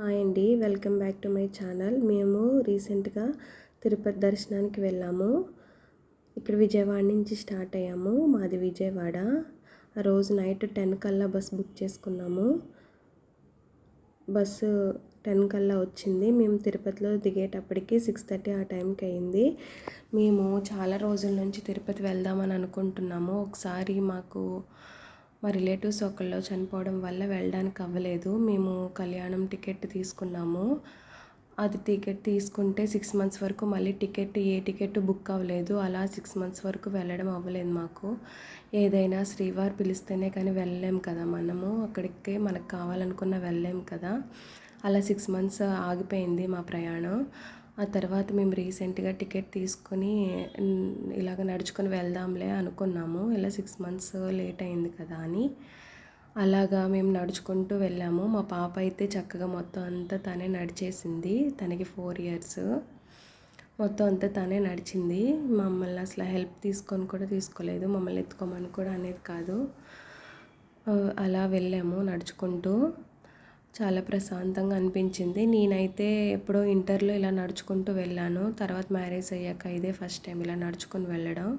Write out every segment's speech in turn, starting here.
Hi అండి. Welcome back to my channel. మేము రీసెంట్గా తిరుపతి దర్శనానికి వెళ్ళాము. ఇక్కడ విజయవాడ నుంచి స్టార్ట్ అయ్యాము. మాది విజయవాడ. ఆ రోజు నైట్ టెన్ కల్లా బస్ బుక్ చేసుకున్నాము. బస్సు టెన్ కల్లా వచ్చింది. మేము తిరుపతిలో దిగేటప్పటికి సిక్స్ థర్టీ ఆ టైంకి అయింది. మేము చాలా రోజుల నుంచి తిరుపతి వెళ్దామని అనుకుంటున్నాము. ఒకసారి మాకు మా రిలేటివ్స్ ఒకళ్ళు చనిపోవడం వల్ల వెళ్ళడానికి అవ్వలేదు. మేము కళ్యాణం టికెట్ తీసుకున్నాము. అది టికెట్ తీసుకుంటే సిక్స్ మంత్స్ వరకు మళ్ళీ టికెట్ ఏ టికెట్ బుక్ అవ్వలేదు. అలా సిక్స్ మంత్స్ వరకు వెళ్ళడం అవ్వలేదు మాకు. ఏదైనా శ్రీవారు పిలిస్తేనే కానీ వెళ్ళలేం కదా మనము. అక్కడికే మనకు కావాలనుకున్న వెళ్ళలేం కదా. అలా సిక్స్ మంత్స్ ఆగిపోయింది మా ప్రయాణం. ఆ తర్వాత మేము రీసెంట్గా టికెట్ తీసుకొని ఇలాగ నడుచుకొని వెళ్దాంలే అనుకున్నాము. ఇలా సిక్స్ మంత్స్ లేట్ అయింది కదా అని. అలాగా మేము నడుచుకుంటూ వెళ్ళాము. మా పాప అయితే చక్కగా మొత్తం అంతా తనే నడిచేసింది. తనకి ఫోర్ ఇయర్స్. మొత్తం అంతా తనే నడిచింది. మమ్మల్ని అసలు హెల్ప్ తీసుకొని కూడా తీసుకోలేదు. మమ్మల్ని ఎత్తుకోమని కూడా అనేది కాదు. అలా వెళ్ళాము నడుచుకుంటూ. చాలా ప్రశాంతంగా అనిపించింది. నేనైతే ఎప్పుడో ఇంటర్లో ఇలా నడుచుకుంటూ వెళ్ళాను. తర్వాత మ్యారేజ్ అయ్యాక ఇదే ఫస్ట్ టైం ఇలా నడుచుకుని వెళ్ళడం.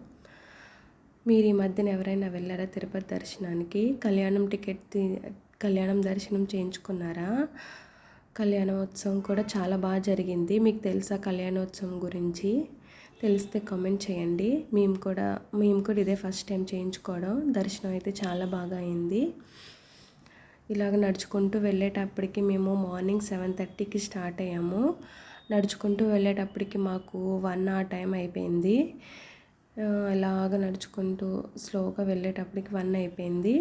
మీరు ఈ మధ్యన ఎవరైనా వెళ్ళారా తిరుపతి దర్శనానికి? కళ్యాణం టికెట్ కళ్యాణం దర్శనం చేయించుకున్నారా? కళ్యాణోత్సవం కూడా చాలా బాగా జరిగింది. మీకు తెలుసా కళ్యాణోత్సవం గురించి? తెలిస్తే కామెంట్ చేయండి. మేము కూడా మేము కూడా ఇదే ఫస్ట్ టైం చేయించుకోవడం. దర్శనం అయితే చాలా బాగా అయింది. ఇలాగ నడుచుకుంటూ వెళ్ళేటప్పటికి మేము మార్నింగ్ సెవెన్ థర్టీకి స్టార్ట్ అయ్యాము. నడుచుకుంటూ వెళ్ళేటప్పటికి మాకు వన్ ఆ టైం అయిపోయింది. ఇలాగ నడుచుకుంటూ స్లోగా వెళ్ళేటప్పటికి వన్ అయిపోయింది.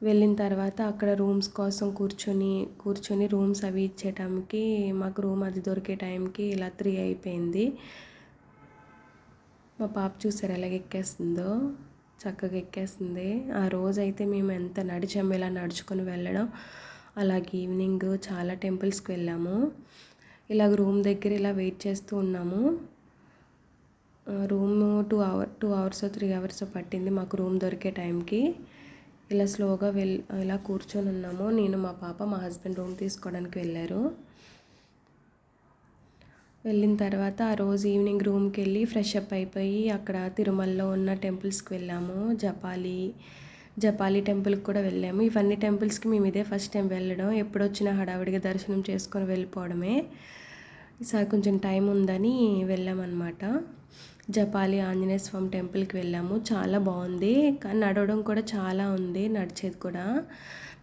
వెళ్ళిన తర్వాత అక్కడ రూమ్స్ కోసం కూర్చొని కూర్చొని రూమ్స్ అవి ఇచ్చేటానికి మాకు రూమ్ అది దొరికే టైంకి ఇలా త్రీ అయిపోయింది. మా పాప చూసారు ఎలాగ ఎక్కేస్తుందో. చక్కగా ఎక్కేస్తుంది. ఆ రోజైతే మేము ఎంత నడిచాము ఇలా నడుచుకొని వెళ్ళడం. అలాగే ఈవినింగ్ చాలా టెంపుల్స్కి వెళ్ళాము. ఇలాగ రూమ్ దగ్గర ఇలా వెయిట్ చేస్తూ ఉన్నాము. Room two hour two hours three hours పట్టింది మాకు రూమ్ దొరికే టైంకి. ఇలా స్లోగా వెళ్ ఇలా కూర్చొని ఉన్నాము నేను మా పాప మా హస్బెండ్ రూమ్ తీసుకోవడానికి వెళ్ళారు. వెళ్ళిన తర్వాత ఆ రోజు ఈవినింగ్ రూమ్కి వెళ్ళి ఫ్రెష్ అప్ అయిపోయి అక్కడ తిరుమలలో ఉన్న టెంపుల్స్కి వెళ్ళాము. జపాలి జపాలి టెంపుల్కి కూడా వెళ్ళాము. ఇవన్నీ టెంపుల్స్కి మేము ఇదే ఫస్ట్ టైం వెళ్ళడం. ఎప్పుడు వచ్చినా హడావిడిగా దర్శనం చేసుకొని వెళ్ళిపోవడమే. ఈసారి కొంచెం టైం ఉందని వెళ్ళామన్నమాట. జపాలి ఆంజనేయ స్వామి టెంపుల్కి వెళ్ళాము. చాలా బాగుంది. కానీ నడవడం కూడా చాలా ఉంది నడిచేది కూడా.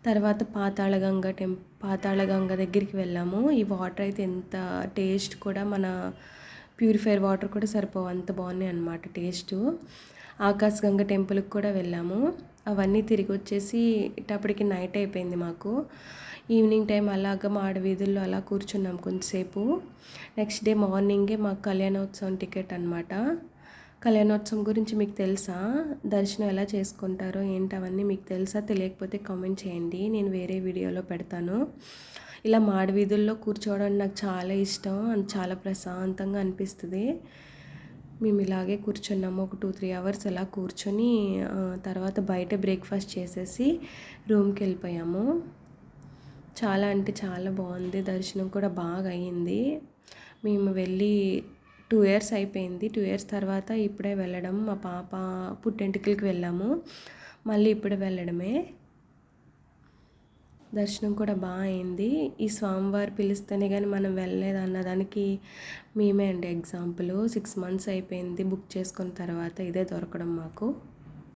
తర్వాత పాతాళగంగ టెం పాతాళగంగ దగ్గరికి వెళ్ళాము. ఈ వాటర్ అయితే ఎంత టేస్ట్ కూడా మన ప్యూరిఫైర్ వాటర్ కూడా సరిపోవు అంత బాగున్నాయి అనమాట టేస్ట్. ఆకాశగంగ టెంపుల్కి కూడా వెళ్ళాము. అవన్నీ తిరిగి వచ్చేసి ఇటప్పటికి నైట్ అయిపోయింది మాకు. ఈవినింగ్ టైం అలాగ మాడ వీధుల్లో అలా కూర్చున్నాం కొంతసేపు. నెక్స్ట్ డే మార్నింగే మాకు కళ్యాణోత్సవం టికెట్ అనమాట కళ్యాణోత్సవం గురించి మీకు తెలుసా? దర్శనం ఎలా చేసుకుంటారో ఏంటవన్నీ మీకు తెలుసా? తెలియకపోతే కామెంట్ చేయండి. నేను వేరే వీడియోలో పెడతాను. ఇలా మాడి వీధుల్లో కూర్చోవడం నాకు చాలా ఇష్టం. చాలా ప్రశాంతంగా అనిపిస్తుంది. మేము ఇలాగే కూర్చున్నాము. ఒక టూ త్రీ అవర్స్ అలా కూర్చొని తర్వాత బయట బ్రేక్ఫాస్ట్ చేసేసి రూమ్కి వెళ్ళిపోయాము. చాలా అంటే చాలా బాగుంది. దర్శనం కూడా బాగా అయ్యింది. మేము వెళ్ళి టూ ఇయర్స్ అయిపోయింది. టూ ఇయర్స్ తర్వాత ఇప్పుడే వెళ్ళడం. మా పాప పుట్టెంటికలకి వెళ్ళాము. మళ్ళీ ఇప్పుడే వెళ్ళడమే. దర్శనం కూడా బాగా అయింది. ఈ స్వామివారు పిలిస్తేనే కానీ మనం వెళ్ళలేదు అన్నదానికి మేమే అండి ఎగ్జాంపుల్. సిక్స్ మంత్స్ అయిపోయింది బుక్ చేసుకున్న తర్వాత ఇదే దొరకడం మాకు.